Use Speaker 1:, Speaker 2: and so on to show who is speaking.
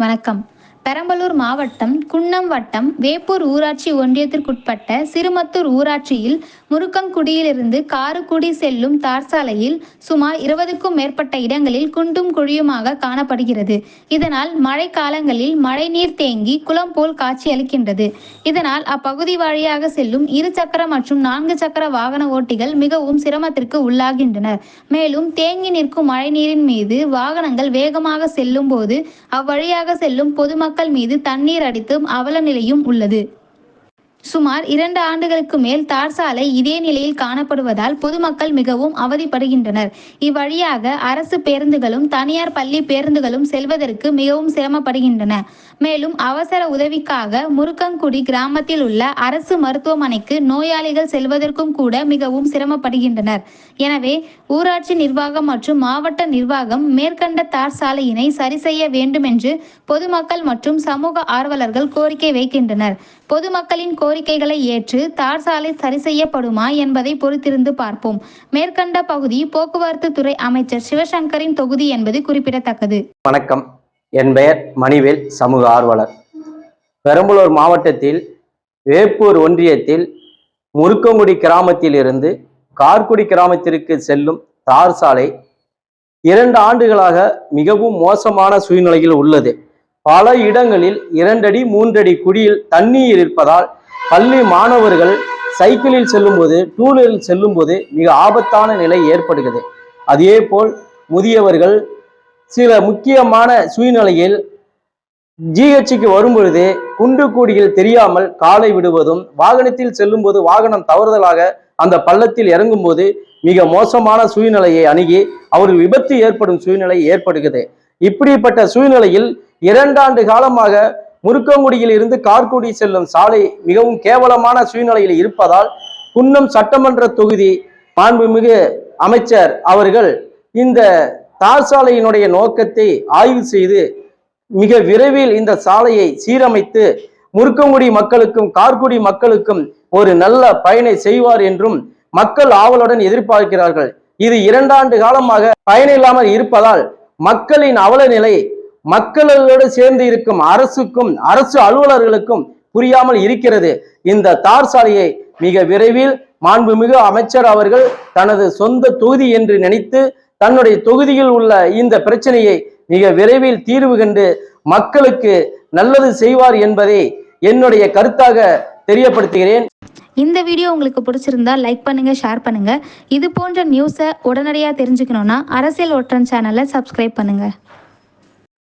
Speaker 1: வணக்கம். பெரம்பலூர் மாவட்டம் குன்னம் வட்டம் வேப்பூர் ஊராட்சி ஒன்றியத்திற்குட்பட்ட சிறுமத்தூர் ஊராட்சியில் முருக்கங்குடியிலிருந்து காருக்குடி செல்லும் தார் சாலையில் சுமார் இருபதுக்கும் மேற்பட்ட இடங்களில் குண்டும் குழியுமாக காணப்படுகிறது. இதனால் மழை காலங்களில் மழைநீர் தேங்கி குளம் போல் காட்சியளிக்கின்றது இதனால் அப்பகுதி வழியாக செல்லும் இரு சக்கர மற்றும் நான்கு சக்கர வாகன ஓட்டிகள் மிகவும் சிரமத்திற்கு உள்ளாகின்றனர். மேலும் தேங்கி நிற்கும் மழைநீரின் மீது வாகனங்கள் வேகமாக செல்லும் போது அவ்வழியாக செல்லும் பொதுமக்கள் மீது தண்ணீர் அடித்து அவல நிலையும் உள்ளது. சுமார் இரண்டு ஆண்டுகளுக்கு மேல் தார் சாலை இதே நிலையில் காணப்படுவதால் பொதுமக்கள் மிகவும் அவதிப்படுகின்றனர். இவ்வழியாக அரசு பேருந்துகளும் தனியார் பள்ளி பேருந்துகளும் செல்வதற்கு மிகவும் சிரமப்படுகின்றன. மேலும் அவசர உதவிக்காக முருக்கங்குடி கிராமத்தில் உள்ள அரசு மருத்துவமனைக்கு நோயாளிகள் செல்வதற்கும் கூட மிகவும் சிரமப்படுகின்றனர். எனவே ஊராட்சி நிர்வாகம் மற்றும் மாவட்ட நிர்வாகம் மேற்கண்ட தார் சாலையினை சரி செய்ய வேண்டும் என்று பொதுமக்கள் மற்றும் சமூக ஆர்வலர்கள் கோரிக்கை வைக்கின்றனர். பொதுமக்களின் கோரிக்கைகளை ஏற்று தார் சாலை சரி செய்யப்படுமா என்பதை பொறுத்திருந்து பார்ப்போம். மேற்கண்ட பகுதி போக்குவரத்து துறை அமைச்சர் சிவசங்கரின் தொகுதி என்பது குறிப்பிடத்தக்கது.
Speaker 2: வணக்கம். என் பெயர் மணிவேல் சமூக ஆர்வலர். பெரம்பலூர் மாவட்டத்தில் வேப்பூர் ஒன்றியத்தில் முருக்கங்குடி கிராமத்தில் இருந்து கார்குடி கிராமத்திற்கு செல்லும் தார் சாலை இரண்டு ஆண்டுகளாக மிகவும் மோசமான சூழ்நிலையில் உள்ளது. பல இடங்களில் இரண்டடி மூன்றடி குடியில் தண்ணீர் இருப்பதால் பள்ளி மாணவர்கள் சைக்கிளில் செல்லும்போது டூலரில் செல்லும்போது மிக ஆபத்தான நிலை ஏற்படுகிறது. அதேபோல் முதியவர்கள் சில முக்கியமான சூழ்நிலையில் ஜிஹெச்சுக்கு வரும்பொழுது குண்டு கூடியில் தெரியாமல் காலை விடுவதும் வாகனத்தில் செல்லும்போது வாகனம் தவறுதலாக அந்த பள்ளத்தில் இறங்கும்போது மிக மோசமான சூழ்நிலையை அணுகி அவர்கள் விபத்து ஏற்படும் சூழ்நிலை ஏற்படுகிறது. இப்படிப்பட்ட சூழ்நிலையில் இரண்டாண்டு காலமாக முருக்கங்குடியில் இருந்து கார்குடி செல்லும் சாலை மிகவும் கேவலமான சூழ்நிலையில் இருப்பதால் குன்னம் சட்டமன்ற தொகுதி மாண்புமிகு அமைச்சர் அவர்கள் இந்த தார் சாலையினுடைய நோக்கத்தை ஆய்வு செய்து மிக விரைவில் இந்த சாலையை சீரமைத்து முருக்கங்குடி மக்களுக்கும் கார்குடி மக்களுக்கும் ஒரு நல்ல பயனை செய்வார் என்றும் மக்கள் ஆவலுடன் எதிர்பார்க்கிறார்கள். இது இரண்டாண்டு காலமாக பயனில்லாமல் இருப்பதால் மக்களின் அவல நிலை மக்களோடு சேர்ந்து இருக்கும் அரசுக்கும் அரசு அலுவலர்களுக்கும் புரியாமல் இருக்கிறது. இந்த தார் சாலையை மிக விரைவில் மாண்புமிகு அமைச்சர் அவர்கள் தனது சொந்த தொகுதி என்று நினைத்து தன்னுடைய தொகுதியில் உள்ள இந்த பிரச்சனையை மிக விரைவில் தீர்வு கண்டு மக்களுக்கு நல்லது செய்வார் என்பதை என்னுடைய கருத்தாக தெரியப்படுத்துகிறேன்.
Speaker 1: இந்த வீடியோ உங்களுக்கு பிடிச்சிருந்தா லைக் பண்ணுங்க ஷேர் பண்ணுங்க. இது போன்ற நியூஸை உடனடியாக தெரிஞ்சுக்கணுன்னா அரசியல் ஒற்றன் சேனலை சப்ஸ்கிரைப் பண்ணுங்க.